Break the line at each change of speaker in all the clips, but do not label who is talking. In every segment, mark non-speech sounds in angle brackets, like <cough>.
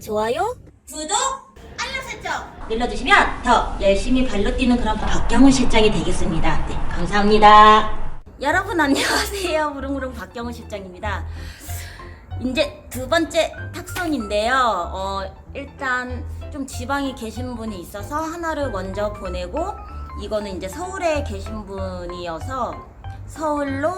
좋아요?
구독, 알람 설정 눌러주시면 더 열심히 발로 뛰는 그런 박경훈 실장이 되겠습니다. 네, 감사합니다. 여러분 안녕하세요. 무릉무릉 박경훈 실장입니다. 이제 두 번째 탁송인데요. 어, 일단 좀 지방에 계신 분이 있어서 하나를 먼저 보내고 이거는 이제 서울에 계신 분이어서 서울로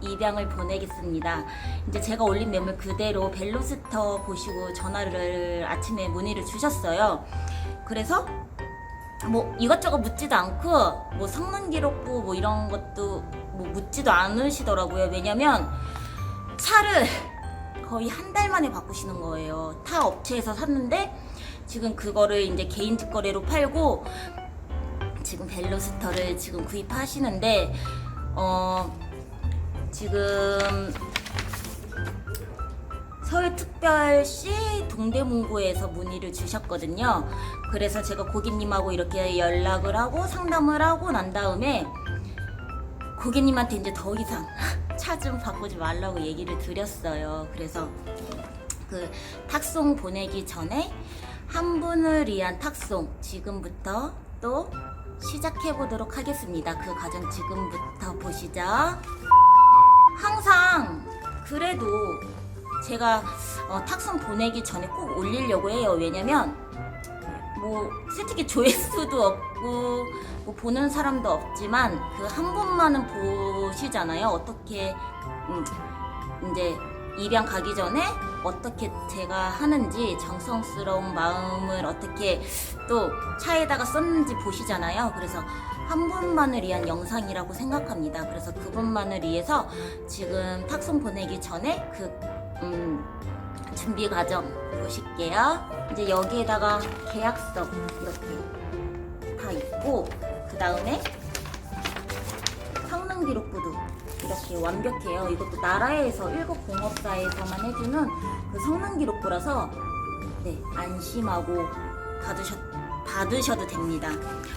입양을 보내겠습니다. 이제 제가 올린 매물 그대로 벨로스터 보시고 전화를 아침에 문의를 주셨어요. 그래서 뭐 이것저것 묻지도 않고 뭐 성능 기록부 뭐 이런 것도 뭐 묻지도 않으시더라고요. 왜냐면 차를 거의 한 달 만에 바꾸시는 거예요. 타 업체에서 샀는데 지금 그거를 이제 개인 직거래로 팔고 지금 벨로스터를 지금 구입하시는데 어 지금 서울특별시 동대문구에서 문의를 주셨거든요. 그래서 제가 고객님하고 이렇게 연락을 하고 상담을 하고 난 다음에 고객님한테 이제 더 이상 <laughs> 차 좀 바꾸지 말라고 얘기를 드렸어요. 그래서 그 탁송 보내기 전에 한 분을 위한 탁송 지금부터 또 시작해 보도록 하겠습니다. 그 과정 지금부터 보시죠. 항상 그래도 제가 어, 탁송 보내기 전에 꼭 올리려고 해요. 왜냐면 뭐 솔직히 조회수도 없고 뭐 보는 사람도 없지만 그 한 번만은 보시잖아요. 어떻게 음, 이제 입양 가기 전에 어떻게 제가 하는지 정성스러운 마음을 어떻게 또 차에다가 썼는지 보시잖아요. 그래서 한 분만을 위한 영상이라고 생각합니다. 그래서 그분만을 위해서 지금 탁송 보내기 전에 그 음, 준비 과정 보실게요. 이제 여기에다가 계약서 이렇게 다 있고 그 다음에 성능 기록부도 이렇게 완벽해요. 이것도 나라에서 일곱 공업사에서만 해주는 그 성능 기록부라서 네, 안심하고 받으셨, 받으셔도 됩니다.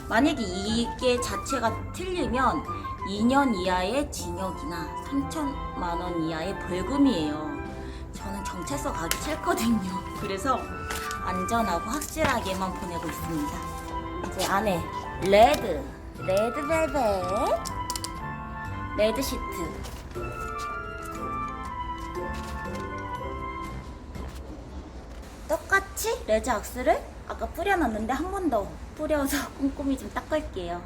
만약에 이게 자체가 틀리면 2년 이하의 징역이나 3천만 원 이하의 벌금이에요. 저는 경찰서 가기 싫거든요. <laughs> 그래서 안전하고 확실하게만 보내고 있습니다. 이제 안에 레드, 레드 벨벳, 레드 시트. 똑같이 레드 악스를 아까 뿌려놨는데 한 번 더 뿌려서 <laughs> 꼼꼼히 좀 닦을게요.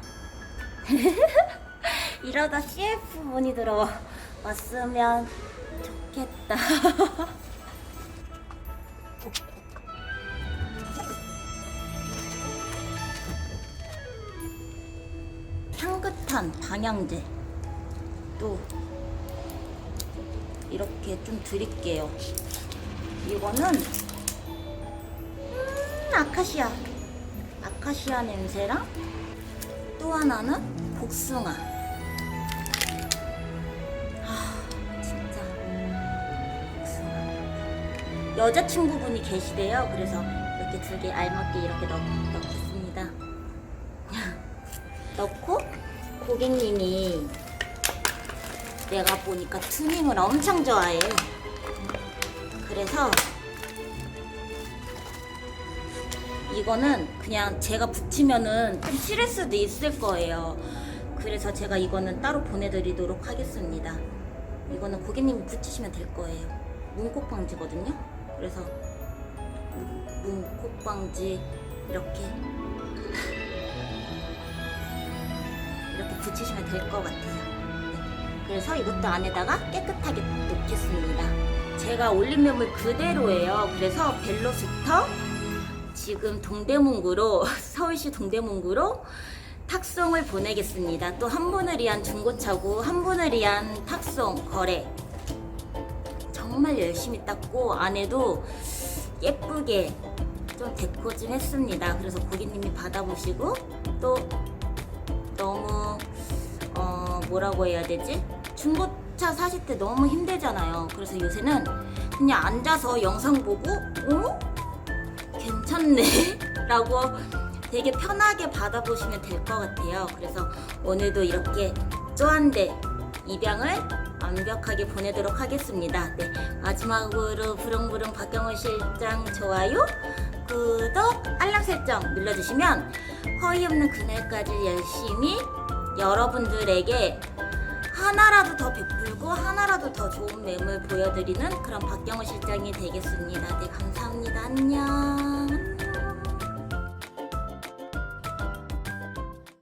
<laughs> 이러다 CF 문이 들어왔으면 좋겠다. <laughs> 향긋한 방향제 또 이렇게 좀 드릴게요. 이거는 음, 아카시아 아카시아 냄새랑 또 하나는 복숭아. 아 진짜 복숭아. 여자친구분이 계시대요. 그래서 이렇게 두 개 알맞게 이렇게 넣, 넣겠습니다. <laughs> 넣고 고객님이 내가 보니까 투밍을 엄청 좋아해. 그래서 이거는 그냥 제가 붙이면은 좀 싫을 수도 있을 거예요. 그래서 제가 이거는 따로 보내드리도록 하겠습니다. 이거는 고객님이 붙이시면 될 거예요. 문콕 방지거든요. 그래서 문콕 방지 이렇게 <laughs> 이렇게 붙이시면 될 것 같아요. 네. 그래서 이것도 안에다가 깨끗하게 놓겠습니다. 제가 올린 매물 그대로예요. 그래서 벨로스터 지금 동대문구로 <laughs> 서울시 동대문구로 탁송을 보내겠습니다. 또 한 분을 위한 중고차고 한 분을 위한 탁송 거래 정말 열심히 땄고 안에도 예쁘게 좀 데코 좀 했습니다. 그래서 고객님이 받아보시고 또 너무 어 뭐라고 해야 되지? 중고차 사실 때 너무 힘들잖아요. 그래서 요새는 그냥 앉아서 영상 보고 어? 괜찮네 <laughs> 라고 되게 편하게 받아보시면 될 것 같아요. 그래서 오늘도 이렇게 쪼한데 입양을 완벽하게 보내도록 하겠습니다. 네, 마지막으로 부릉부릉 박경훈 실장 좋아요, 구독, 알람 설정 눌러주시면 허위 없는 그날까지 열심히 여러분들에게 하나라도 더 베풀고 하나라도 더 좋은 매물 보여드리는 그런 박경호 실장이 되겠습니다. 네, 감사합니다. 안녕.